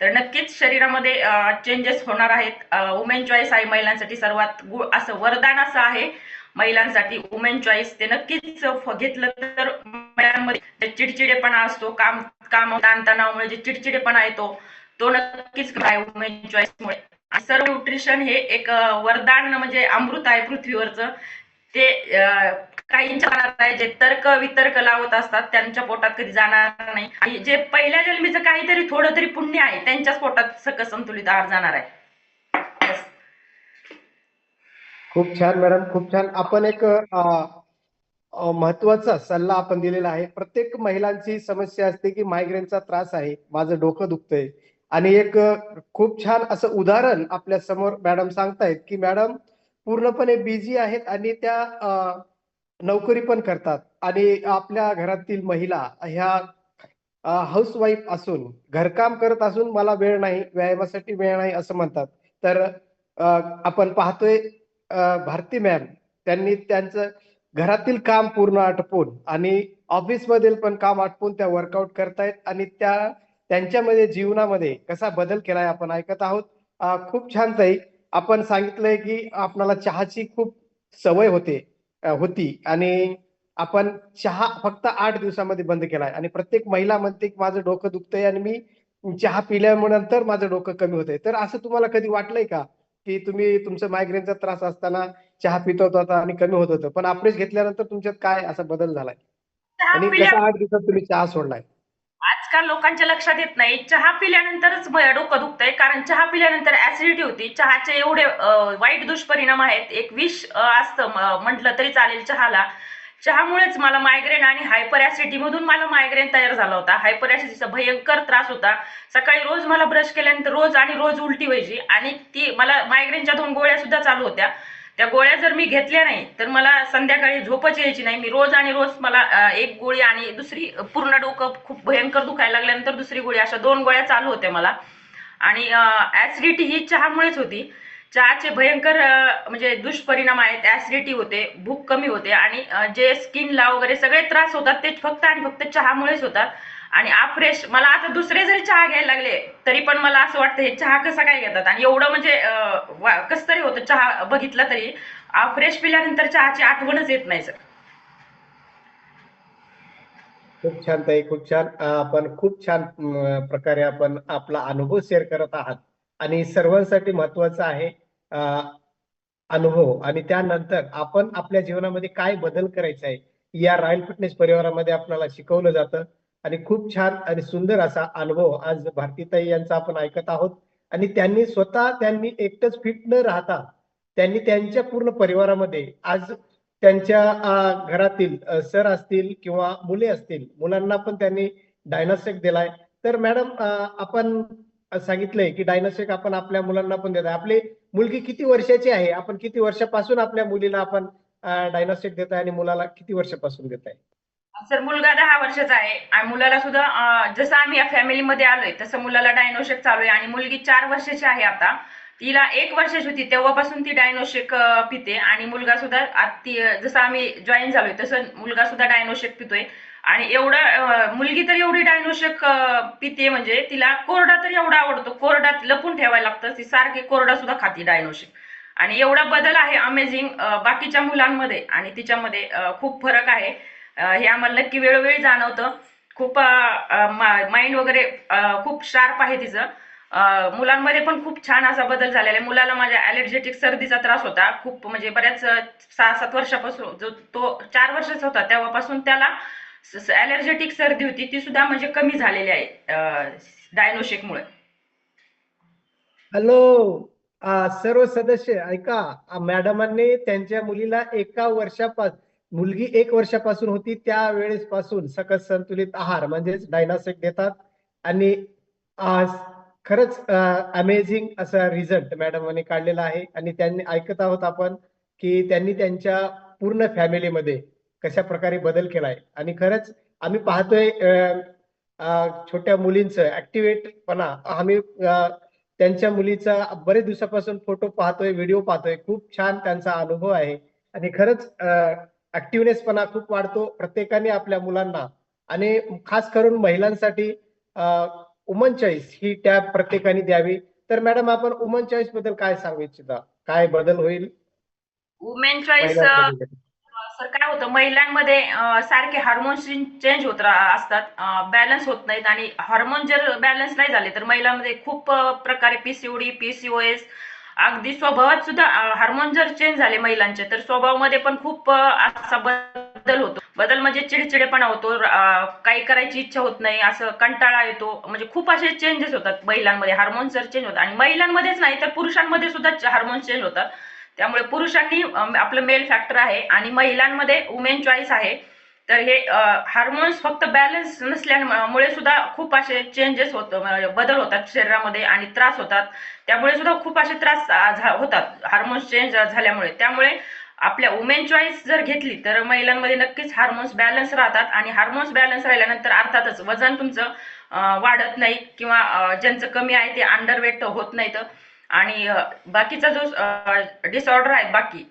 तर नक्कीच शरीरामध्ये चेंजेस होणार आहेत. वुमेन चॉईस आहे महिलांसाठी सर्वात गु असं वरदान असं आहे महिलांसाठी. वुमेन चॉईस ते नक्कीच घेतलं तर महिलांमध्ये चिडचिडेपणा असतो काम काम ताणतणावामुळे जे चिडचिडेपणा येतो तो नक्कीच आहे वुमेन चॉईसमुळे सर्व न्यूट्रिशन हे एक वरदान म्हणजे अमृत आहे पृथ्वीवरचं. ते काहींच्या मनात आहे जे तर्क वितर्क लावत असतात त्यांच्या पोटात कधी जाणार नाही. आणि जे पहिल्या जन्मीचं काहीतरी थोडं तरी पुण्य आहे त्यांच्याच पोटात सगळं संतुलित आहार जाणार आहे. खूप छान मॅडम. खूप छान. आपण एक महत्त्वाचा सल्ला आपण दिलेला आहे. प्रत्येक महिलांची समस्या असते की मायग्रेनचा त्रास आहे. माझं डोकं दुखतंय. आणि एक खूप छान असं उदाहरण आपल्यासमोर मॅडम सांगतायत की मॅडम पूर्णपणे बिझी आहेत आणि त्या नोकरी पण करतात. आणि आपल्या घरातील महिला ह्या हाऊसवाईफ असून घरकाम करत असून मला वेळ नाही व्यायामासाठी वेळ नाही असं म्हणतात. तर आपण पाहतोय भारती मॅम त्यांनी त्यांचं घरातील काम पूर्ण आटपून आणि ऑफिस मधील पण काम आटपून त्या वर्कआउट करतायत आणि त्या त्यांच्यामध्ये जीवनामध्ये कसा बदल केलाय आपण ऐकत आहोत. खूप छान ताई. आपण सांगितलंय की आपणाला चहाची खूप सवय होते होती आणि आपण चहा फक्त आठ दिवसामध्ये बंद केलाय आणि प्रत्येक महिला म्हणते की माझं डोकं दुखतंय आणि मी चहा पिल्यानंतर माझं डोकं कमी होतंय. तर असं तुम्हाला कधी वाटलंय का की तुम्ही तुमचं मायग्रेनचा त्रास असताना चहा पित होता आणि कमी होत होतं? पण अप्रेस घेतल्यानंतर तुमच्यात काय असा बदल झालाय? आणि कसा आठ दिवसात तुम्ही चहा सोडलाय? आजकाल लोकांच्या लक्षात येत नाही. चहा पिल्यानंतरच डोकं दुखतंय. कारण चहा पिल्यानंतर ऍसिडिटी होती. चहाचे एवढे वाईट दुष्परिणाम आहेत. एक विष असतं म्हटलं तरी चालेल चहाला. चहामुळेच मला मायग्रेन आणि हायपर ऍसिडिटी मधून मला मायग्रेन तयार झाला होता. हायपर ऍसिडिटीचा भयंकर त्रास होता. सकाळी रोज मला ब्रश केल्यानंतर रोज आणि रोज उलटी व्हायची. आणि ती मला मायग्रेनच्या दोन गोळ्या सुद्धा चालू होत्या. त्या गोळ्या जर मी घेतल्या नाही तर मला संध्याकाळी झोपच यायची नाही. मी रोज आणि रोज मला एक गोळी आणि दुसरी पूर्ण डोकं खूप भयंकर दुखायला लागल्यानंतर दुसरी गोळी अशा दोन गोळ्या चालू होत्या मला. आणि ऍसिडिटी ही चहामुळेच होती. चहाचे भयंकर म्हणजे दुष्परिणाम आहेत. ऍसिडिटी होते भूक कमी होते आणि जे स्किनला वगैरे सगळे त्रास होतात ते फक्त आणि फक्त चहामुळेच होतात. आणि फ्रेश मला आता दुसरे जरी चहा घ्यायला लागले तरी पण मला असं वाटतं हे चहा कसा काय घेतात? आणि एवढं म्हणजे कस कसं तरी होतं चहा बघितला तरी फ्रेश पिल्यानंतर चहाची आठवणच येत नाही सर. खूप छान ताई खूप छान. आपण खूप छान प्रकारे आपण आपला अनुभव शेअर करत आहात. आणि सर्वांसाठी महत्वाचं आहे अनुभव. आणि त्यानंतर आपण आपल्या जीवनामध्ये काय बदल करायचा आहे या रॉयल फिटनेस परिवारामध्ये आपल्याला शिकवलं जातं. आणि खूप छान आणि सुंदर असा अनुभव आज भारतीताई यांचा आपण ऐकत आहोत. आणि त्यांनी स्वतः त्यांनी एकटंच फिट न राहता त्यांनी त्यांच्या पूर्ण परिवारामध्ये आज त्यांच्या घरातील सर असतील किंवा मुले असतील मुलांना पण त्यांनी डायनासेक दिलाय. तर मॅडम आपण सांगितलंय की डायनासेक आपण आपल्या मुलांना पण देत आहे आपली मुलगी किती वर्षाची आहे? आपण किती वर्षापासून आपल्या मुलीला आपण डायनासेक देत आहे आणि मुलाला किती वर्षापासून देत आहे सर मुलगा दहा वर्षाचा आहे आणि मुलाला सुद्धा अं, जसं आम्ही या फॅमिलीमध्ये आलोय तसं मुलाला डायनोशेक चालू आहे आणि मुलगी चार वर्षाची आहे आता. तिला एक वर्षाची होती तेव्हापासून ती डायनोशेक अं, पिते आणि मुलगा सुद्धा आत- ती जसं आम्ही जॉईन झालोय तसं मुलगा सुद्धा डायनोशेक पितोय. आणि एवढं अं, मुलगी तर एवढी डायनोशेक अं, पिते म्हणजे तिला कोरडा तर एवढा आवडतो कोरडात लपून ठेवायला लागतं ती सारखी कोरडा सुद्धा खाती डायनोशेक आणि एवढा बदल आहे अमेझिंग बाकीच्या मुलांमध्ये आणि तिच्यामध्ये अं, खूप फरक आहे. हे आम्हाला नक्की वेळोवेळी जाणवतं. खूप माइंड वगैरे खूप शार्प आहे तिचं. मुलांमध्ये पण खूप छान असा बदल झालेला आहे. मुलाला माझ्या ॲलर्जेटिक सर्दीचा त्रास होता. खूप म्हणजे बऱ्याच सहा सात वर्षापासून जो तो चार वर्षाचा होता तेव्हापासून त्याला ॲलर्जेटिक सर्दी होती. ती सुद्धा म्हणजे कमी झालेली आहे डायनोशिकमुळे हॅलो. सर्व सदस्य ऐका. मॅडमांनी त्यांच्या मुलीला एका वर्षापासून मुलगी एक वर्षापासून होती त्या वेळेस पासून सकस संतुलित आहार म्हणजेच डायनासेक देतात. आणि आज खरंच अमेझिंग असा रिझल्ट मॅडमांनी काढलेला आहे. आणि त्यांनी ऐकत आहोत आपण की त्यांनी त्यांच्या पूर्ण फॅमिलीमध्ये कशा प्रकारे बदल केलाय. आणि खरंच आम्ही पाहतोय छोट्या मुलींचं ऍक्टिव्हेटपणा आम्ही त्यांच्या मुलीचा बरेच दिवसापासून फोटो पाहतोय व्हिडिओ पाहतोय. खूप छान त्यांचा अनुभव आहे. आणि खरंच ऍक्टिव्हनेसपणा खूप वाढतो. प्रत्येकाने आपल्या मुलांना आणि खास करून महिलांसाठी वुमन चॉईस ही टॅब प्रत्येकाने द्यावी. तर मॅडम आपण वुमन चॉईसबद्दल काय सांगू इच्छिता? काय बदल होईल? वुमेन चॉईस सर काय होतं? महिलांमध्ये सारखे हार्मोन्स चेंज होत असतात. बॅलन्स होत नाहीत आणि हार्मोन जर बॅलन्स नाही झाले तर महिलांमध्ये खूप प्रकारे पीसीओडी पीसीओएस अगदी स्वभावात सुद्धा हार्मोन जर चेंज झाले महिलांचे तर स्वभावामध्ये पण खूप असा बदल होतो. बदल म्हणजे चिडचिडेपणा होतो काही करायची इच्छा होत नाही असं कंटाळा येतो. म्हणजे खूप असे चेंजेस होतात महिलांमध्ये हार्मोन्स जर चेंज होतात. आणि महिलांमध्येच नाही तर पुरुषांमध्ये सुद्धा हार्मोन चेंज होतात. त्यामुळे पुरुषांनी आपलं मेल फॅक्टर आहे. आणि महिलांमध्ये वुमेन चॉईस आहे. तर हे हार्मोन्स फक्त बॅलन्स नसल्यामुळे सुद्धा खूप असे चेंजेस होत बदल होतात शरीरामध्ये आणि त्रास होतात. त्यामुळे सुद्धा खूप असे त्रास झा- होतात. हार्मोन्स चेंज झाल्यामुळे. त्यामुळे आपल्या वुमेन चॉईस जर घेतली तर महिलांमध्ये नक्कीच हार्मोन्स बॅलन्स राहतात आणि हार्मोन्स बॅलन्स राहिल्यानंतर अर्थातच वजन तुमचं वाढत नाही किंवा ज्यांचं कमी आहे ते अंडरवेट होत नाहीत. आणि बाकीचा जो डिसऑर्डर आहे बाकी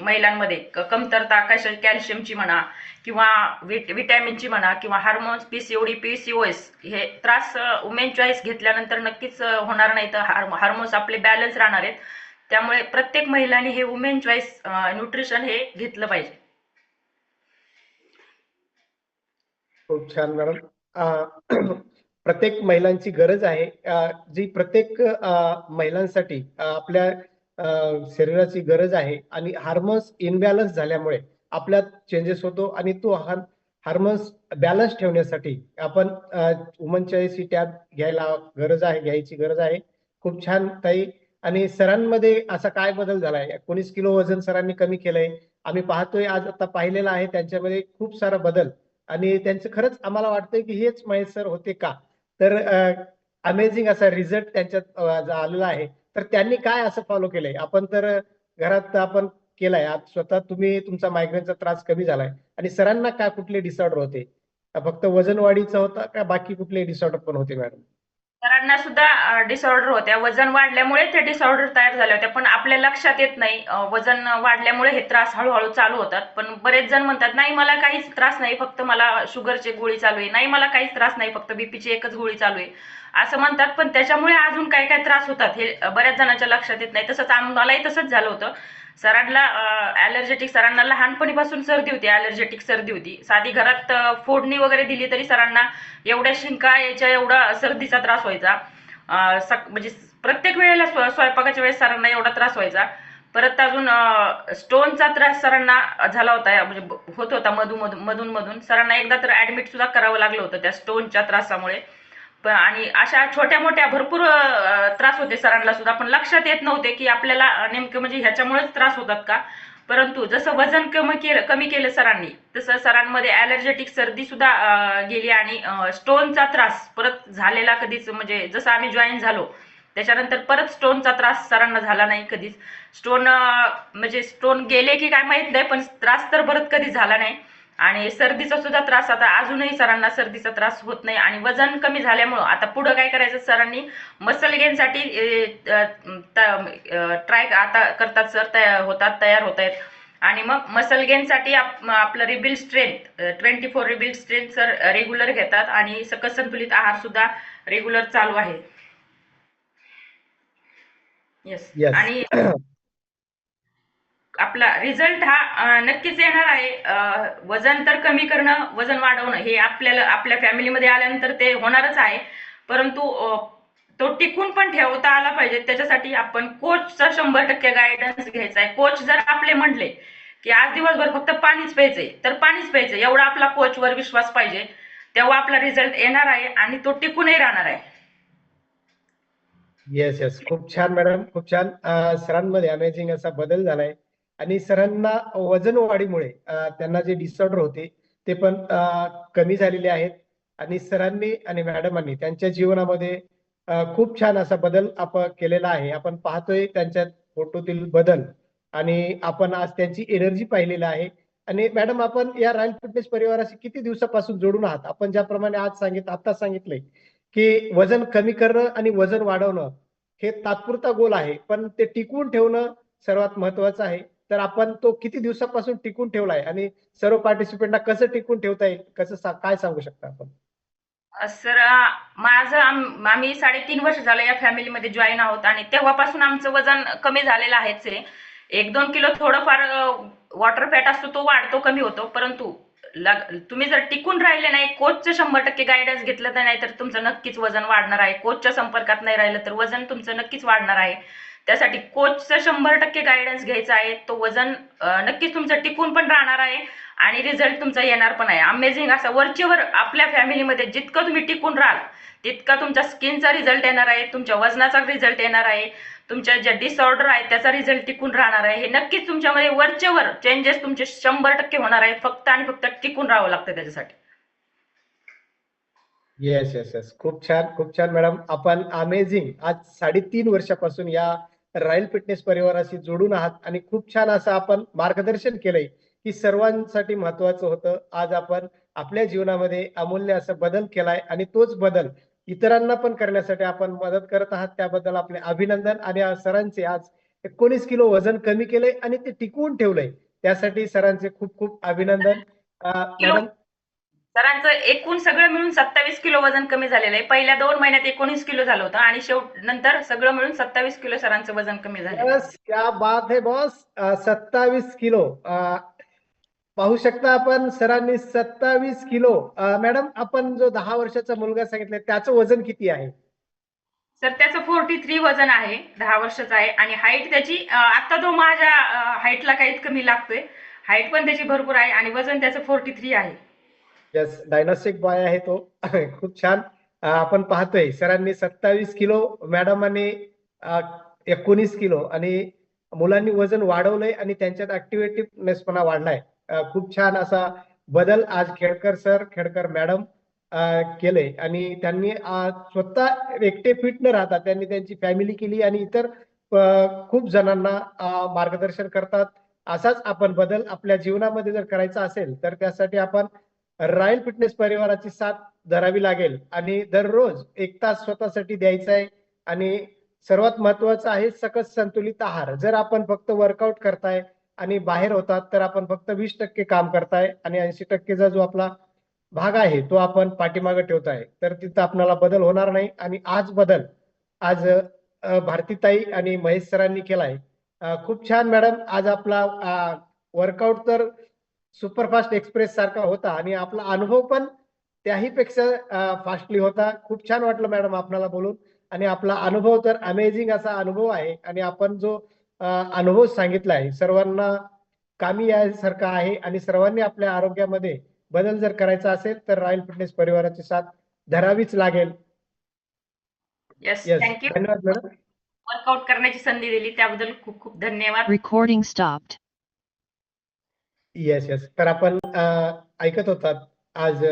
महिलांमध्ये कमतरता कशा कॅल्शियमची म्हणा किंवा विट विटॅमिनची म्हणा किंवा हार्मोन्स पीसीओडी पीसीओएस हे त्रास वुमेन चॉईस घेतल्यानंतर नक्कीच होणार नाही. तर हार्मोन्स आपले बॅलन्स राहणार आहेत. त्यामुळे प्रत्येक महिलांनी हे वुमेन चॉईस न्यूट्रिशन हे घेतलं पाहिजे. खूप छान मॅडम. प्रत्येक महिलांची गरज आहे. जी प्रत्येक महिलांसाठी आपल्या शरीराची गरज आहे आणि हार्मोन्स इनबॅलन्स झाल्यामुळे आपल्यात चेंजेस होतो आणि तो हार्मोन्स बॅलन्स ठेवण्यासाठी आपण वुमन चॉईस ही टॅब घ्यायला गरज आहे घ्यायची गरज आहे. खूप छान ताई. आणि सरांमध्ये असा काय बदल झालाय एकोणीस किलो वजन सरांनी कमी केलंय. आम्ही पाहतोय आज आता पाहिलेलं आहे. त्यांच्यामध्ये खूप सारा बदल आणि त्यांचं खरंच आम्हाला वाटतंय की हेच महेश सर होते का? तर अमेझिंग असा रिझल्ट त्यांच्यात आलेला आहे. तर त्यांनी काय असं फॉलो केलंय? आपण तर घरात आपण केलाय. स्वतः तुम्ही तुमचा मायग्रेनचा त्रास कमी झालाय. आणि सरांना काय कुठले डिसऑर्डर होते? फक्त वजन वाढीचा होता का बाकी कुठले डिसऑर्डर पण होते मॅडम सरांना सुद्धा डिसऑर्डर होत्या. वजन वाढल्यामुळे ते डिसऑर्डर तयार झाले होते पण आपल्या लक्षात येत नाही. वजन वाढल्यामुळे हे त्रास हळूहळू चालू होतात. पण बरेच जण म्हणतात नाही मला काहीच त्रास नाही. फक्त मला शुगरची गोळी चालू आहे. नाही मला काहीच त्रास नाही. फक्त बीपीची एकच गोळी चालू आहे. असं म्हणतात. पण त्याच्यामुळे अजून काय काय त्रास होतात हे बऱ्याच जणांच्या लक्षात येत नाही. तसंच आम्हालाही तसंच झालं होतं. सरांना ॲलर्जेटिक सरांना लहानपणीपासून सर्दी होती ॲलर्जेटिक सर्दी होती. साधी घरात फोडणी वगैरे दिली तरी सरांना एवढ्या शिंका याच्या एवढा सर्दीचा त्रास व्हायचा. सक म्हणजे प्रत्येक वेळेला स्व- स्वयंपाकाच्या वेळेस सरांना एवढा त्रास व्हायचा. परत अजून स्टोनचा त्रास सरांना झाला होता म्हणजे होत होता मधून मधून मधून. मधून सरांना एकदा तर ऍडमिट सुद्धा करावं लागलं होतं त्या स्टोनच्या त्रासामुळे. पण आणि अशा छोट्या मोठ्या भरपूर त्रास होते सरांना सुद्धा. पण लक्षात येत नव्हते की आपल्याला नेमकं म्हणजे ह्याच्यामुळेच त्रास होतात का? परंतु जसं वजन कमी केलं कमी केलं सरांनी तसं सरांमध्ये ॲलर्जेटिक सर्दी सुद्धा गेली आणि स्टोनचा त्रास परत झालेला कधीच म्हणजे जसं आम्ही जॉईन झालो त्याच्यानंतर परत स्टोनचा त्रास सरांना झाला नाही कधीच. स्टोन म्हणजे स्टोन गेले की काय माहीत नाही पण त्रास तर परत कधी झाला नाही. आणि सर्दीचा सुद्धा त्रास आता अजूनही सरांना सर्दीचा त्रास होत नाही आणि वजन कमी झाल्यामुळं आता पुढं काय करायचं सरांनी? मसल गेनसाठी ट्राय आता करतात सर तयार होतात तयार होत आहेत. आणि मग मसल गेनसाठी आप आपलं rebuild strength twenty four rebuild strength sir regular घेतात आणि सकस संतुलित आहार सुद्धा रेग्युलर चालू आहे. येस. आणि आपला रिझल्ट हा नक्कीच येणार आहे. वजन तर कमी करणं वजन वाढवणं हे आपल्याला आपल्या फॅमिलीमध्ये आल्यानंतर ते होणारच आहे. परंतु तो टिकून पण ठेवता आला पाहिजे. त्याच्यासाठी आपण कोचचा शंभर टक्के गायडन्स घ्यायचा आहे. कोच जर आपले म्हणले की आज दिवसभर फक्त पाणीच प्यायचंय तर पाणीच प्यायचंय. एवढा आपला कोचवर विश्वास पाहिजे. तेव्हा आपला रिझल्ट येणार आहे आणि तो टिकूनही राहणार आहे. येस येस खूप छान मॅडम खूप छान. सरांमध्ये अमेझिंग असा बदल झालाय. आणि सरांना वजन वाढीमुळे त्यांना जे डिसऑर्डर होते ते पण कमी झालेले आहेत. आणि सरांनी आणि मॅडमांनी त्यांच्या जीवनामध्ये खूप छान असा बदल आपण केलेला आहे. आपण पाहतोय त्यांच्या फोटोतील बदल. आणि आपण आज त्यांची एनर्जी पाहिलेला आहे. आणि मॅडम आपण या रॉयल फिटनेस परिवाराशी किती दिवसापासून जोडून आहात? आपण ज्याप्रमाणे आज सांगित आता सांगितलंय की वजन कमी करणं आणि वजन वाढवणं हे तात्पुरता गोल आहे. पण ते टिकवून ठेवणं सर्वात महत्वाचं आहे. तर आपण तो किती दिवसापासून टिकून ठेवलाय आणि सर्व पार्टिसिपेंटना कसं टिकून ठेवता येईल कसं काय सांगू शकता आपण? सर माझं आम्ही साडेतीन वर्ष झालं या फॅमिलीमध्ये जॉईन आहोत आणि तेव्हापासून आमचं वजन कमी झालेलं आहेच आहे एक दोन किलो थोडंफार वॉटर फॅट असतो तो वाढतो कमी होतो. परंतु लग- तुम्ही जर टिकून राहिले नाही कोचचं शंभर टक्के गायडन्स घेतलं तर नाही तर तुमचं नक्कीच वजन वाढणार आहे. कोचच्या संपर्कात नाही राहिलं तर वजन तुमचं नक्कीच वाढणार आहे. त्यासाठी कोचचा शंभर टक्के गायडन्स घ्यायचा आहे. तो वजन नक्कीच तुमचं टिकून पण राहणार आहे आणि रिझल्ट तुमचा येणार पण आहे. अमेझिंग असा वरचेवर आपल्या फॅमिलीमध्ये जितकं तुम्ही टिकून राहाल तितका तुमच्या स्किनचा रिझल्ट येणार आहे तुमच्या वजनाचा रिझल्ट येणार आहे तुमच्या ज्या डिसऑर्डर आहेत त्याचा रिझल्ट टिकून राहणार आहे. हे नक्कीच तुमच्यामध्ये वरचेवर चेंजेस तुमचे शंभर टक्के होणार आहेत. फक्त आणि फक्त टिकून राहावं लागतं त्याच्यासाठी. येस येस येस खूप छान खूप छान मॅडम आपण अमेझिंग आज साडेतीन वर्षापासून या रॉयल फिटनेस परिवाराशी जोडून आहात. आणि खूप छान असं आपण मार्गदर्शन केलंय की सर्वांसाठी महत्वाचं होतं. आज आपण आपल्या जीवनामध्ये अमूल्य असं बदल केलाय आणि तोच बदल इतरांना पण करण्यासाठी आपण मदत करत आहात. त्याबद्दल आपले अभिनंदन आणि सरांचे आज एकोणीस किलो वजन कमी केलंय आणि ते टिकवून ठेवलंय. त्यासाठी सरांचे खूप खूप अभिनंदन. मॅडम सरांचं एकूण सगळं मिळून सत्तावीस किलो वजन कमी झालेलं आहे. पहिल्या दोन महिन्यात एकोणीस किलो झालं होतं आणि शेवट नंतर सगळं मिळून सत्तावीस किलो सरांचं वजन कमी झालं बस क्या बात है बॉस सत्तावीस किलो. अं, पाहू शकता आपण सरांनी सत्तावीस किलो. अं, मॅडम आपण जो दहा वर्षाचा मुलगा सांगितलाय त्याचं वजन किती आहे? सर त्याचं फोर्टी थ्री वजन आहे दहा वर्षाचं आहे. आणि हाईट त्याची अं, आता तो माझ्या हाईटला काहीच कमी लागतोय. हाईट पण त्याची भरपूर आहे आणि वजन त्याचं फोर्टी थ्री आहे. यस डायनॉस्टिक बॉय आहे तो. खूप छान. आपण पाहतोय सरांनी सत्तावीस किलो मॅडमांनी एकोणीस किलो आणि मुलांनी वजन वाढवलंय आणि त्यांच्यात ऍक्टिव्हेटिव्हनेसपणा वाढलाय. खूप छान असा बदल आज खेडकर सर खेडकर मॅडम केले आणि त्यांनी स्वतः एकटे फिट न राहता त्यांनी त्यांची फॅमिली केली आणि इतर खूप जणांना मार्गदर्शन करतात. असाच आपण बदल आपल्या जीवनामध्ये जर करायचा असेल तर त्यासाठी आपण रॉयल फिटनेस परिवाराची साथ धरावी लागेल आणि दररोज एक तास स्वतःसाठी द्यायचा आहे. आणि सर्वात महत्वाचं आहे सकस संतुलित आहार. जर आपण फक्त वर्कआउट करताय आणि बाहेर होतात तर आपण फक्त वीस टक्के काम करताय आणि ऐंशी टक्केचा जो आपला भाग आहे तो आपण पाठीमागे ठेवताय. तर तिथं आपल्याला बदल होणार नाही आणि आज बदल आज भारतीताई आणि महेश सरांनी केलाय. खूप छान मॅडम. आज आपला वर्कआउट तर सुपरफास्ट एक्सप्रेस सारखा होता आणि आपला अनुभव पण त्याही पेक्षा फास्टली होता. खूप छान वाटलं मॅडम आपल्याला बोलून. आणि आपला अनुभव तर अमेझिंग असा अनुभव आहे. आणि आपण जो अनुभव सांगितला आहे सर्वांना कामी यासारखा आहे आणि सर्वांनी आपल्या आरोग्यामध्ये बदल जर करायचा असेल तर रॉयल फिटनेस परिवाराची साथ धरावीच लागेल. येस येस थँक्यू धन्यवाद मॅडम. वर्कआउट करण्याची संधी दिली त्याबद्दल खूप खूप धन्यवाद. Recording stopped. येस येस तर आपण ऐकत होतात आज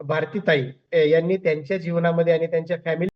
भारतीताई यांनी त्यांच्या जीवनामध्ये आणि त्यांच्या फॅमिली